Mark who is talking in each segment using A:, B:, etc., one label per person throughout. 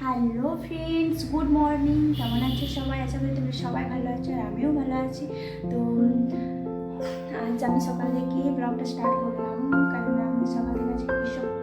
A: Hello friends, good morning. কেমন আছো সবাই? আছে করি তুমি সবাই ভালো আছো আর আমিও ভালো আছি। তো, আজ আমি সকাল থেকে ব্লগটা স্টার্ট করলাম। কারণ আমি সকাল থেকে কৃষক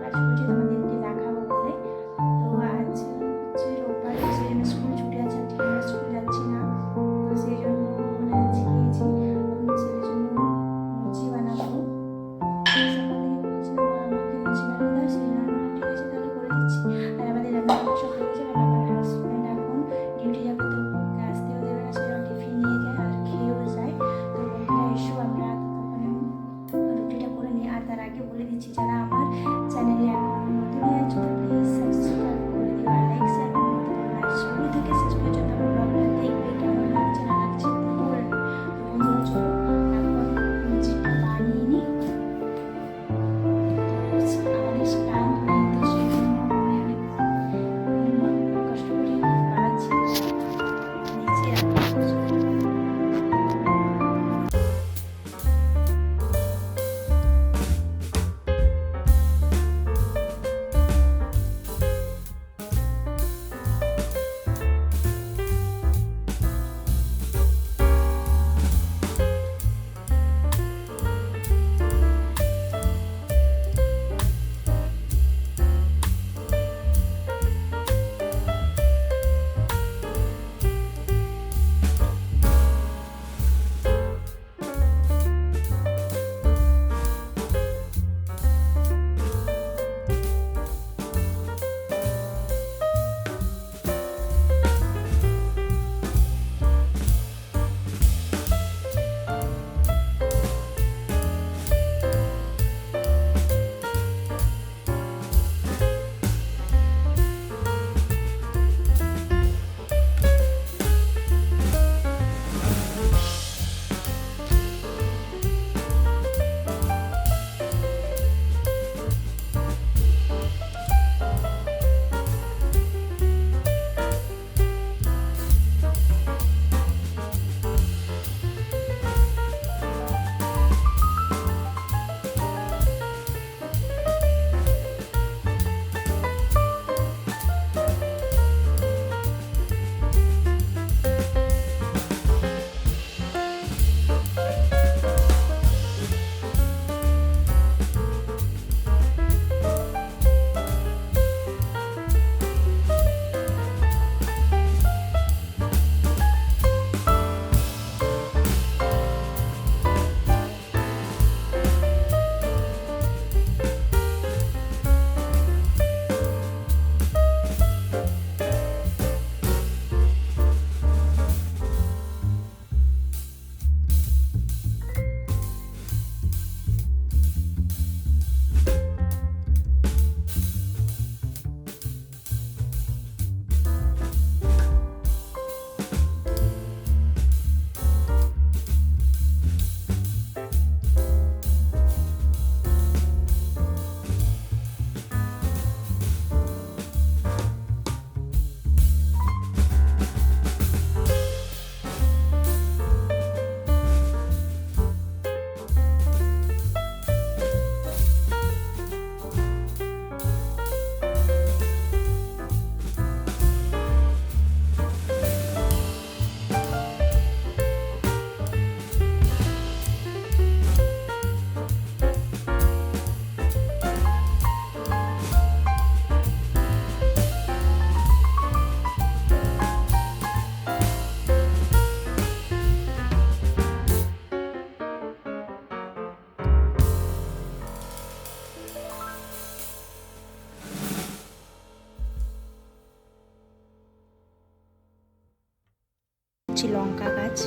A: হচ্ছে লঙ্কা গাছ।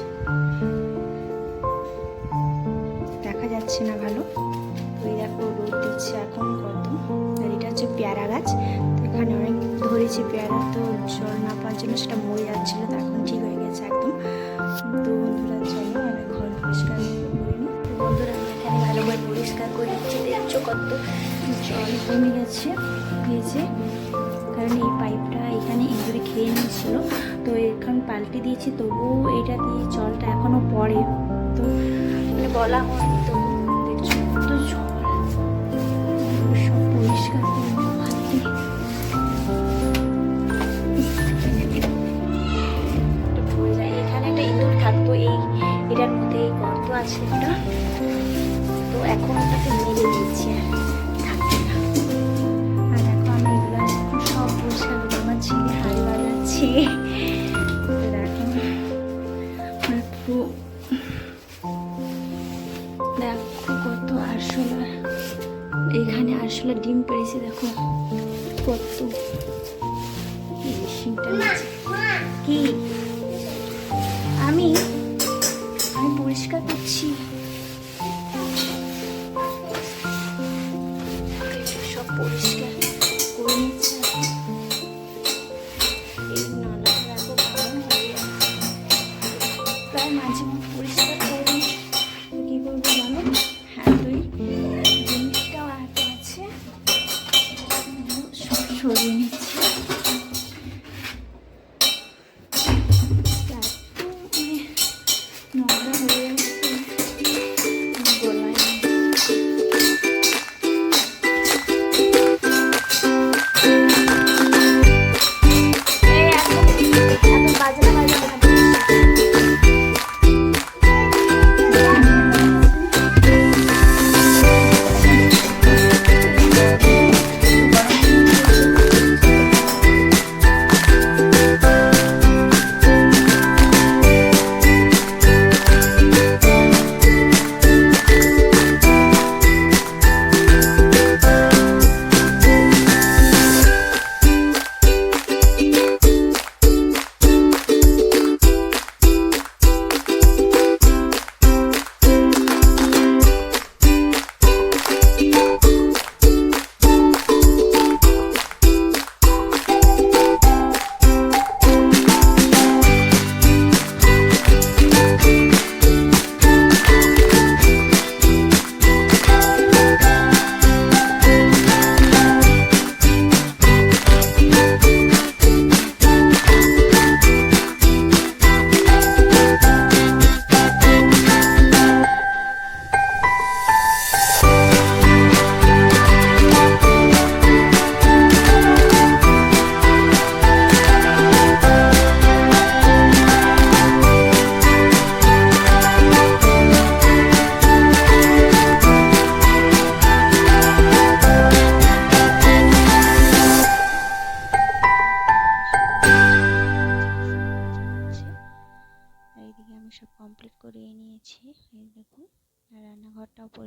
A: দেখা যাচ্ছে না ভালো। ওই দেখো রোদ দিচ্ছে এখন কত আর এটা হচ্ছে পেয়ারা গাছ। এখানে অনেক ধরেছি পেয়ারা। তো জল না পাওয়ার জন্য সেটা মরে যাচ্ছিল, তো এখন ঠিক হয়ে গেছে একদম। তো বন্ধুরা, চলো আমি ঘর পরিষ্কার করে বন্ধুরা আমি এখানে ভালো করে পরিষ্কার করে নিচ্ছি দেখছ কত জল কমে গেছে ভিজে কারণ এই পাইপটা এখানে ইঁদুরে খেয়ে নিয়েছিল। তো এখন পাল্টে দিয়েছি, তবুও এটা দিয়ে জলটা এখনও পড়ে। তো মানে বলা হয় তো ডিম পেরেছে, দেখো। কত কি? আমি আমি পরিষ্কার করছি। সব পরিষ্কার মাঝে মধ্যে পরিষ্কার কী করব জানো?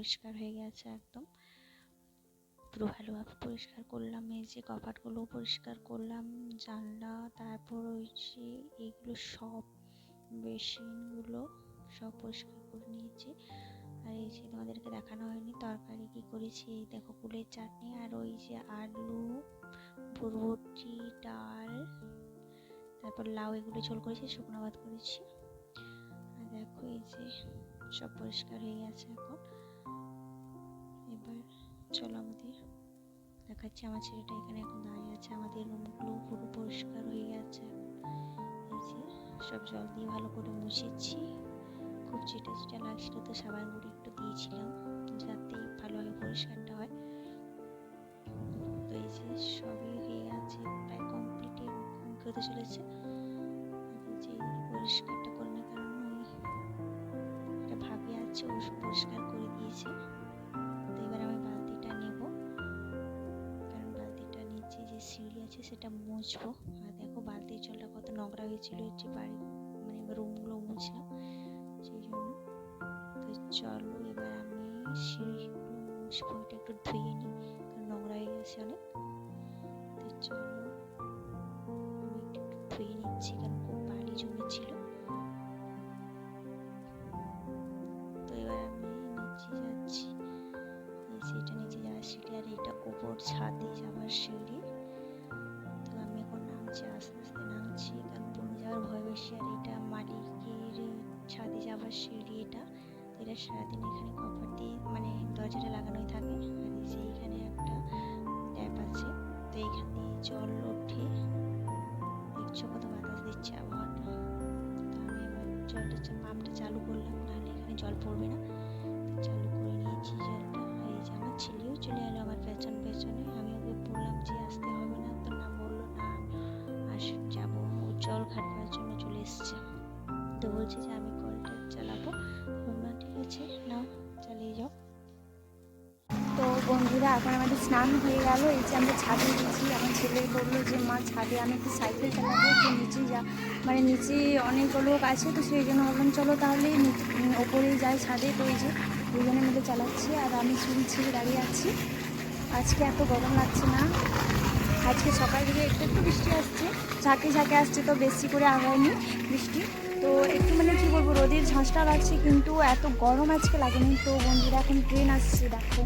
A: পরিষ্কার হয়ে গেছে একদম। পুরো ভালোভাবে পরিষ্কার করলাম, এই যে কপাটগুলো পরিষ্কার করলাম, জানলা, তারপর ওই যে এইগুলো সব বেসিনগুলো সব পরিষ্কার করে নিয়েছি। আর এই যে তোমাদেরকে দেখানো হয়নি, তরকারি কি করেছি? এই দেখো কুলের চাটনি আর ওই যে আলু, বরবটি, ডাল, তারপর লাউ, এগুলো ঝোল করেছি, শুকনো ভাত করেছি। আর দেখো এই যে সব পরিষ্কার হয়ে গেছে এখন। এবার চলো আমাদের। দেখাচ্ছি আমার ছেলেটা এখানে এখন দাঁড়িয়ে আছে। আমাদের রুমগুলো পুরো পরিষ্কার হয়ে গেছে। এই সব জল দিয়ে ভালো করে মুছেছি। খুব চিটা চিটা লাগছিল তো সাবান গুঁড়ো একটু দিয়েছিলাম যাতে ভালোভাবে পরিষ্কারটা হয়। তো এই যে সবই হয়ে গেছে, প্রায় কমপ্লিট হতে চলেছে। যে পরিষ্কারটা করে না কারণ একটা ভাবি আছে ও আছে সেটা মুছবো। আর দেখো বালতির জলটা কত নোংরা হয়েছিল হচ্ছে বাড়ি মানে রুমগুলো মুছলাম সেই জন্য। তো চলো এবার আমি সিঁড়িগুলো মুছবো, এটা একটু ধুয়ে নিই, কারণ নোংরা হয়ে গেছে অনেক। তো চলো, আমি একটু ধুয়ে নিচ্ছি, কারণ খুব বালি জমেছিল। তো এবার আমি নিচে যাচ্ছি। এটা নিচে যাওয়ার সিঁড়ি, আর এটা উপর ছাদে যাওয়ার সিঁড়ি। নামছি আস্তে আস্তে নামছি। কারণ পড়ে যাওয়ার ভয় বেশি আর এটা, মালিকের ছাদে যাওয়ার সিঁড়ি এটা এটা সারাদিন এখানে কভার দিয়ে মানে দরজাটা লাগানোই থাকে। আর যে এখানে একটা ট্যাপ আছে, তো এখান দিয়ে জল ওঠে। দেখছ বাতাস দিচ্ছে আবহাওয়াটা। তো আমি এবার জলটা পাম্পটা চালু করলাম, নাহলে এখানে জল পড়বে না। চালু করে নিয়েছি জলটা। এই যে আমার ছেলেও চলে এলো, আমার পেছন পেছনে। বলছে যে আমি কলটা চালাবো। বললাম, ঠিক আছে, নাও, চালিয়ে যাও। তো বন্ধুরা, এখন আমাদের স্নান হয়ে গেল। এই যে আমরা ছাদে গেছি। আমার ছেলে বলল যে, মা, ছাদে আমি একটু সাইকেল চালাবো তো নিচে যা। মানে নিচে অনেক লোক আছে, তো সেই জন্য বললাম, চলো তাহলে ওপরেই যাই ছাদে। তো এই যে দুজনের মধ্যে চালাচ্ছি, আর আমি সিঁড়ি ছিঁড়ে দাঁড়িয়ে আছি। আজকে এত গরম লাগছে না। আজকে সকাল থেকে একটু একটু বৃষ্টি আসছে। ঝাঁকে ঝাঁকে আসছে, তো বেশি করে আগায়নি বৃষ্টি। তো একটু মানে কি বলব, রোদের ঝাঁসটা লাগছে কিন্তু এত গরম আজকে লাগেনি। তো বন্ধুরা, এখন ট্রেন আসছে, দেখো।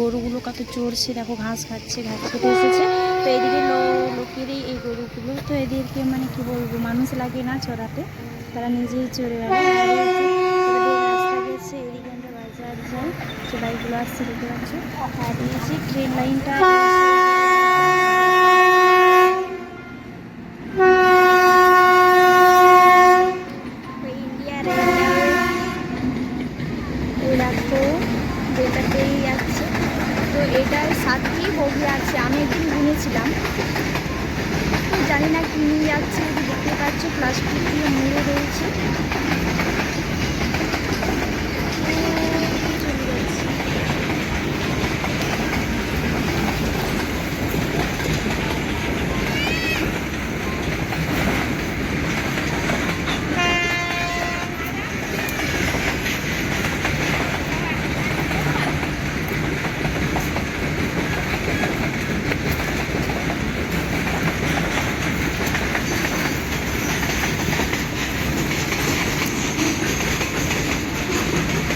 A: গরুগুলো কত চড়ছে, দেখো ঘাস খাচ্ছে, ঘাস খেতে এসেছে। তো এদিকে লোকেরই এই গরুগুলো। তো এদেরকে মানে কি বলব, মানুষ লাগে না চড়াতে। তারা নিজেই চড়ে রাস্তা গেছে, এদিকে আমরা বাজার যাই। সে বাইকগুলো আসছে, দেখতে পাচ্ছ। আর এই যে ট্রেন লাইনটা ইন্ডিয়ার এই দেখো যেটাতেই যাচ্ছে তো এটার সাথেই বগি আছে আমি একদিন গুনেছিলাম তো জানি না কি নিয়ে যাচ্ছে যদি দেখতে পাচ্ছ প্লাস্টিক দিয়ে মুড়ে রয়েছে চলে যাচ্ছে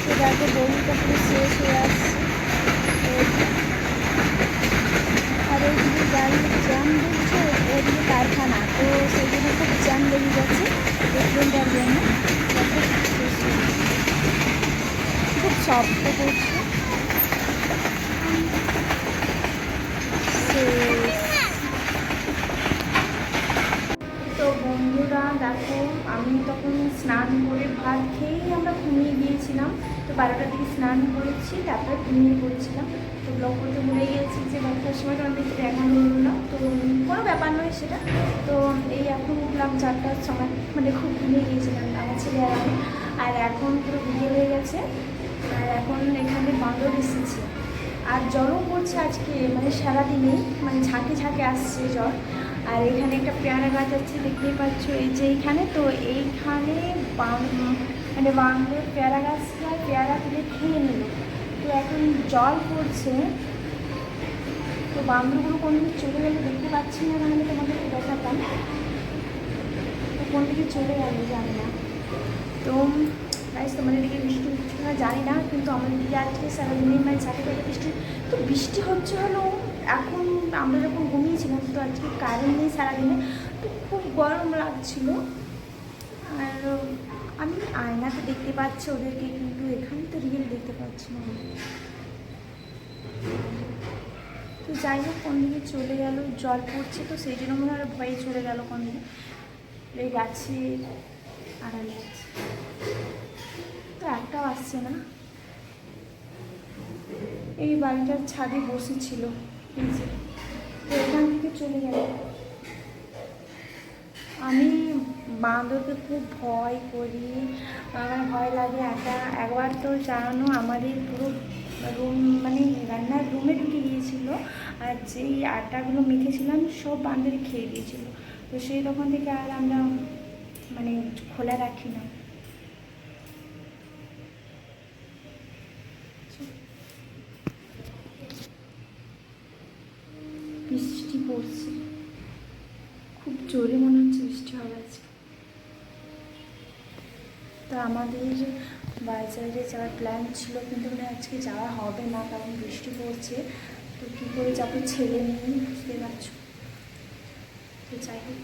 A: তো দেখো বগিটা পুরো শেষ হয়ে আসছে তো আর ওইদিকে গাড়ি জ্যাম দিচ্ছে ওইদিকে কারখানা তো সেই জন্য খুব জ্যাম লেগে গেছে এই ট্রেনটার জন্য দেখো শেষ হয়ে গেছে। খুব শব্দ করছে শেষ। তো বন্ধুরা দেখো, আমি তখন স্নান করে ভাত খেয়েই আমরা ঘুমিয়ে গিয়েছিলাম। তো বারোটার দিকে স্নান করেছি, তারপরে ঘুমিয়ে পড়েছিলাম। তো ব্লগ করতে ভুলে গিয়েছি যে বারোটার সময় তো আমাদের দেখা হলো না। তো কোনো ব্যাপার নয় সেটা। তো এই এখন উঠলাম চারটার সময় মানে খুব ঘুমিয়ে গিয়েছিলাম, আমার ছেলে আর আমি। আর এখন পুরো বিকেল হয়ে গেছে, আর এখন এখানে বাঁদর এসেছে। আর জ্বরও পড়ছে আজকে মানে সারাদিনেই মানে ঝাঁকে ঝাঁকে আসছে জল আর এখানে একটা পেয়ারা গাছ আছে, দেখতেই পাচ্ছ। এই যে এইখানে, তো এইখানে মানে বাংলো পেয়ারা গাছটা পেয়ারা তুলে খেয়ে নিল। তো এখন জল পড়ছে। তো বান্দরগুলো কোন দিকে চলে গেলে দেখতে পাচ্ছি না নাহলে তোমাদেরকে দেখাতাম। তো কোন দিকে চলে গেল জানি না। তো গাইস তোমাদের দিকে বৃষ্টি হচ্ছে না জানি না, কিন্তু আমাদের দিকে আজকে সারাদিনের মানে সাথে বৃষ্টি তো বৃষ্টি হচ্ছে হলো এখন আমরা যখন ঘুমিয়েছিলাম, তো আজকে কারেন্ট নেই সারাদিনে, তো খুব গরম লাগছিল। আর আমি আয়নাতে দেখতে পাচ্ছি ওদেরকে, কিন্তু এখানে তো রিয়েল দেখতে পাচ্ছি না। তো যাই হোক, কোন দিকে চলে গেল, জল পড়ছে তো, সেই জন্য মনে হয় ভয়ে চলে গেল কোন দিকে। এই গাছে আড়ালে আছে তো একটাও আসছে না। এই বাড়িটার ছাদে বসেছিল। তো এখান থেকে চলে গেল। আমি বাঁদরকে খুব ভয় করি। আমার ভয় লাগে একা। একবার তো জানো, আমাদের পুরো রুম মানে রান্নার রুমে ঢুকে গিয়েছিল। আর যেই আটাগুলো মেখেছিলাম সব বাঁদরে খেয়ে দিয়েছিল তো সেই তখন থেকে আর আমরা মানে খোলা রাখি না। আমাদের বাজারে যাওয়ার প্ল্যান ছিল, কিন্তু মানে আজকে যাওয়া হবে না, কারণ বৃষ্টি পড়ছে। তো কী করে যাব ছেলে নিয়ে বুঝতে পারছ? তো যাই হোক।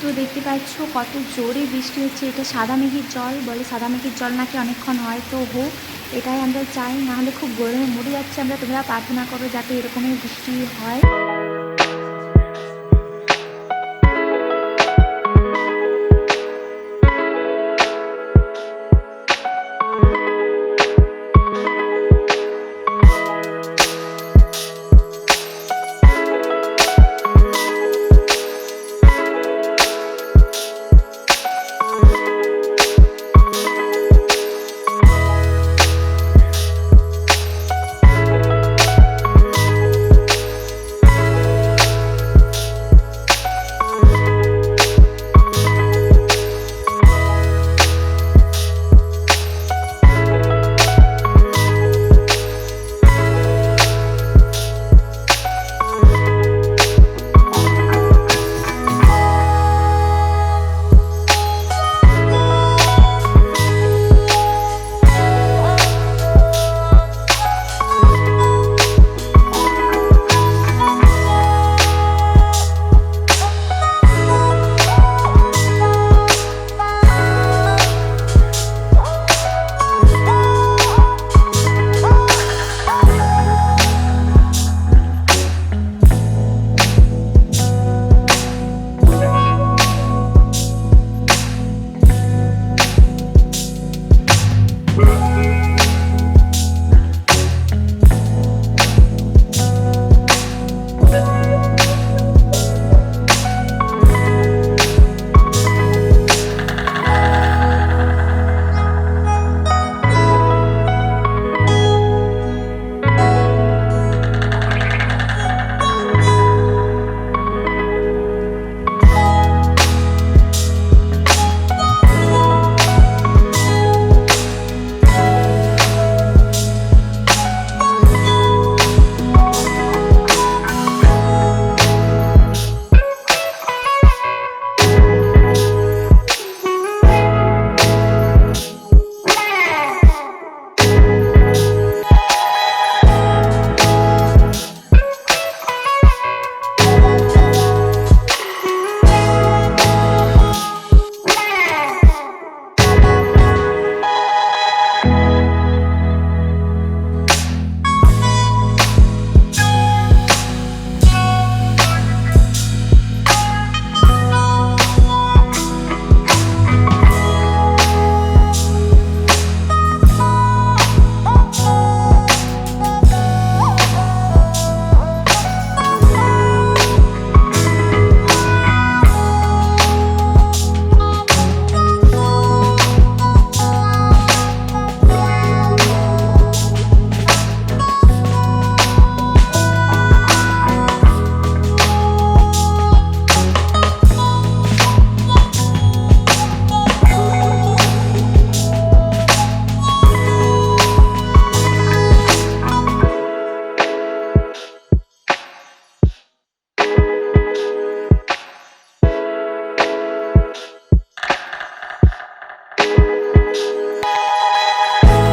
A: তো দেখতে পাচ্ছ কত জোরে বৃষ্টি হচ্ছে। এটা সাদা মেঘের জল, বলে সাদা মেঘের জল নাকি অনেকক্ষণ হয়। তো হোক এটাই আমরা চাই নাহলে খুব গরমে মরে যাচ্ছে আমরা। তোমরা প্রার্থনা করো যাতে এরকমই বৃষ্টি হয়।